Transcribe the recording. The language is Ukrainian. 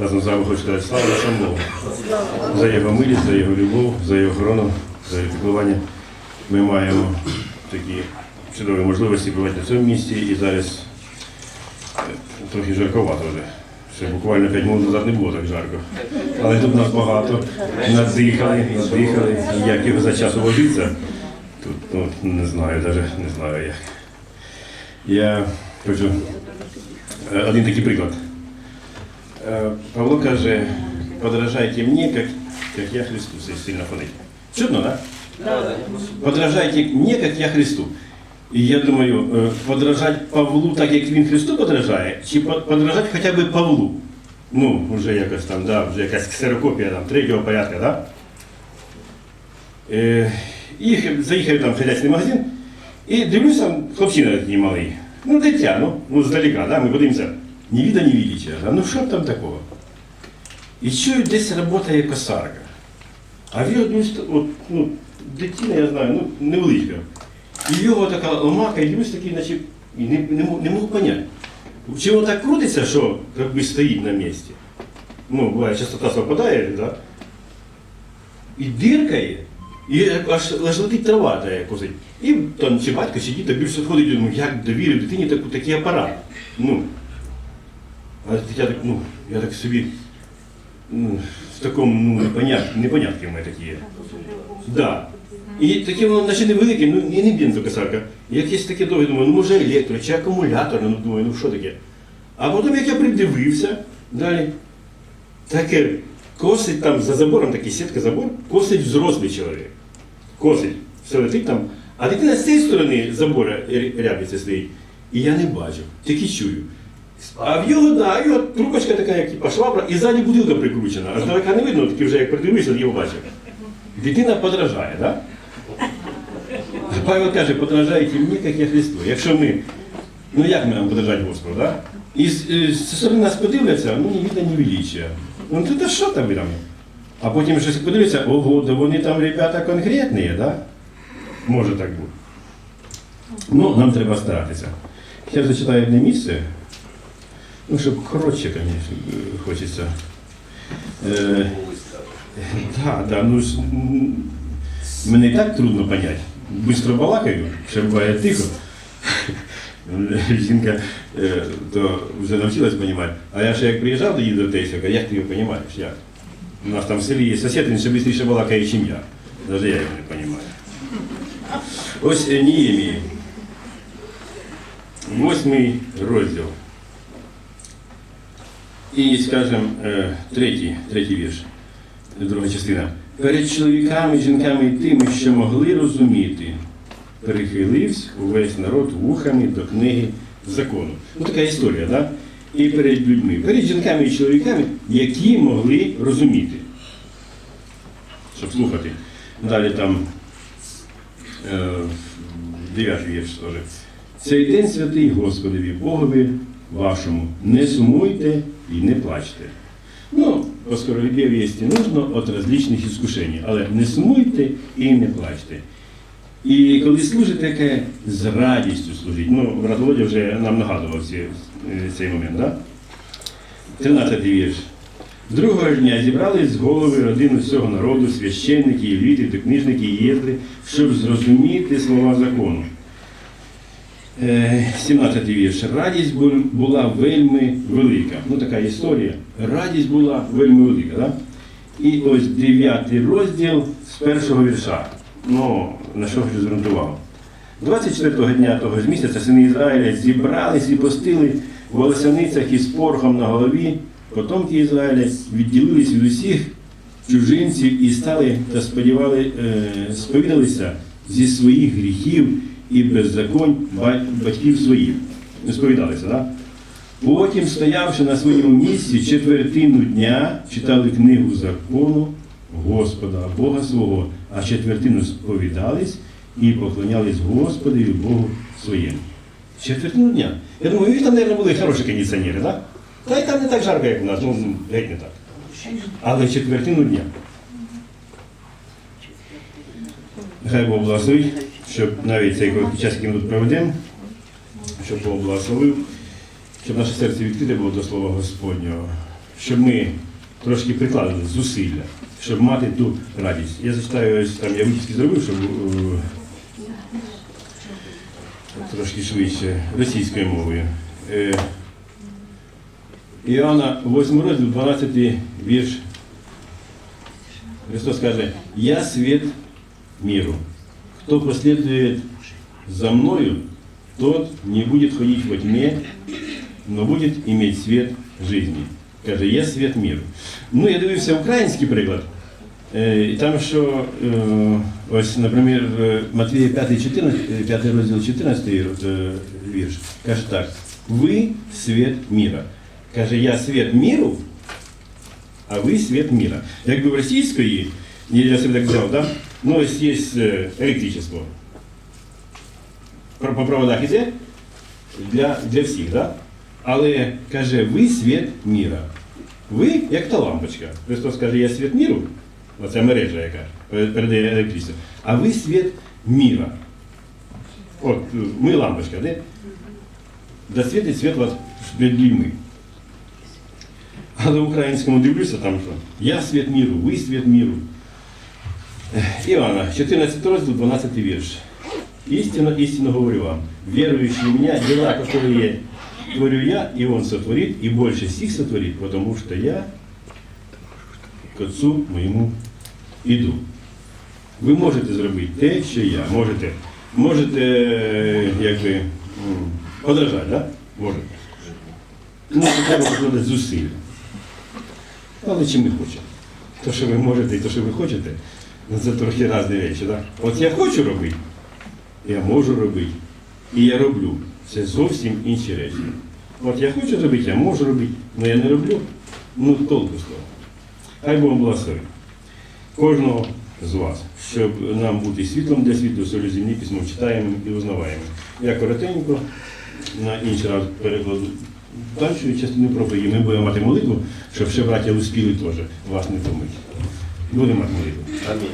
разом з вами хочу сказати слава нашому Богу. За його милість, за його любов, за його охорону, за його піклування. Ми маємо такі чудові можливості бувати на цьому місці і зараз е, трохи жарковато вже. Ще буквально 5 минут назад не було так жарко. Але тут нас багато. Надихали, надихали. Як його за час увозиться, тут ну, не знаю, навіть не знаю як. Я хочу е, один такий приклад. Е, Павло каже, подражайте мені, як, як я Христу, це сильно фонить. Чудно, так? Да? Подражайте мені, як я Христу. І я думаю, е, подражати Павлу так, як він Христу подражає, чи подражати хоча б Павлу. Ну, вже якось там, да, вже якась ксерокопія там, третього порядка, да? Е, і заїхав там в хазяйський магазин, і дивлюсь, там хлопчина такий малий. Ну, дитя, ну, ну здалека, да? ми подивимося. Ні віда, ні відіча. Ну що там такого? І чую, десь працює косарка. А в його дивлюсь, от, ну, дитина, я знаю, ну, невеличка. І його така ломака, і дивлюсь такий, наче, і не, не, не можу поняти. Чи воно так крутиться, що як би стоїть на місці? Ну, буває, частота совпадає, да? і диркає, і аж, аж летить трава та косить. І там чи батько, чи діти більше сходить, думаю, як довірив дитині таку, такий апарат. Ну, а дитя так, ну, я так собі ну, в такому ну, непонят, непонятки в мене такі є. Да. І таке воно наче невелике, ну і не бензокосарка. Якесь таке довге, думаю, ну може електро, чи акумулятор, ну думаю, ну що таке. А потім як я придивився, далі, таке косить там за забором, такий сітка забор, косить взрослий чоловік. Косить, все летить там. А дитина з цієї сторони забора ря- рябиться стоїть. І я не бачу, тільки чую. А в його, да, його трубочка така, як типа швабра, і ззаді будилка прикручена. А здалека не видно, таки вже як придивився, його бачив. Дитина подражає, так? Да? Павел каже, подражайте мені, як я Христу. Якщо ми, ну як ми нам подражати Господу, да? І з, е, нас подивляться, ну ні віда, ні величия. Ну то та що там там? А потім щось подивляться, ого, да вони там ребята конкретні, да? Може так бути. Ну, нам треба старатися. Я зачитаю одне місце. Ну, щоб коротше, звісно, хочеться. Е, да, да, ну, ж, мене і так трудно понять. Быстро балакаю, ще буває тихо. Жінка е, то вже навчилась розуміти. А я ще як приїжджав до її до Тейсика, як ти його розумієш? Як? У нас там в селі є сусід, він ще швидше балакає, ніж я. Навіть я його не розумію. Ось е, Ніємії. Восьмий розділ. І, скажімо, е, третій, третій вірш, друга частина. Перед чоловіками, жінками і тими, що могли розуміти, перехилився увесь народ вухами до книги закону. Ну, така історія, так? І перед людьми, перед жінками і чоловіками, які могли розуміти. Щоб слухати. Далі там е, дев'ятий вірш теж. Цей день святий Господові, Богові вашому, не сумуйте і не плачте. Ну, по скорові вісті нужно от различних іскушень, але не сумуйте і не плачте. І коли служите, таке з радістю служіть. Ну, брат Володя вже нам нагадував ці, е, цей момент, так? Да? 13 вірш. Другого дня зібрались з голови родин усього народу, священники, і львіти, та книжники і єзди, щоб зрозуміти слова закону. Е, 17 вірш. Радість була вельми велика. Ну, така історія. Радість була вельми велика. Да? І ось 9 розділ з першого вірша. Ну, на що хочу увагу. 24-го дня того ж місяця сини Ізраїля зібрались і постили в волосяницях із порохом на голові. Потомки Ізраїля відділились від усіх чужинців і стали та сподівали, е, сповідалися зі своїх гріхів і беззаконь батьків своїх. Не сповідалися, так? Потім, стоявши на своєму місці, четвертину дня читали книгу закону Господа, Бога свого, а четвертину сповідались і поклонялись Господові Богу своєму. Четвертину дня. Я думаю, ви там, мабуть, були хороші кондиціонери, так? Та й там не так жарко, як у нас, ну геть не так. Але четвертину дня. Нехай Бог благословить, щоб навіть цей час, який ми тут проведемо, щоб Бог благословив, щоб наше серце відкрите було до Слова Господнього, щоб ми трошки прикладали зусилля, щоб мати ту радість. Я зачитаю, ось там я витязки зробив, щоб е, трошки швидше російською мовою. Е, Іоанна 8 розділ, 12 вірш. Христос каже, я свет миру. Кто последует за мною, тот не будет ходить во тьме, но будет иметь свет жизни. Каже, я свет миру. Ну, я дивився український приклад. Е, І там, що е, ось, наприклад, е, Матвія 5, 14, 5 розділ 14 е, вірш, каже так, ви світ міра. Каже, я світ міру, а ви світ міра. Якби в російської, я так взяв, да? ну ось є е. По проводах іде для, для всіх, да? але каже, ви світ міра. Ви як та лампочка. Христос каже, я світ міру, оце мережа, яка передає електричество. А ви світ міра. От, е, ми лампочка, де? Да світить світ вас перед людьми. Але в українському дивлюся там, що я світ міру, ви світ міру. Ех, Іоанна, 14 розділ, 12 вірш. Истинно, истинно говорю вам, верующий в меня, дела, которые творю я, и он сотворит, и больше сих сотворит, потому что я к Отцу моєму іду. Ви можете зробити те, що я. Можете, можете е, якби, подражати, да? Можете. Ну, треба прикладати зусиль. Але чи ми хочемо? То, що ви можете і то, що ви хочете, це трохи різні речі. Да? От я хочу робити, я можу робити, і я роблю. Це зовсім інші речі. От я хочу робити, я можу робити, але я не роблю. Ну, толку з того. Хай Бог благословить кожного з вас, щоб нам бути світлом для світу, солі землі, письмо читаємо і узнаваємо. Я коротенько на інший раз перекладу далі частину проповіді. Ми будемо мати молитву, щоб ще браття успіли теж вас не втомити. Будемо молитися. Амінь.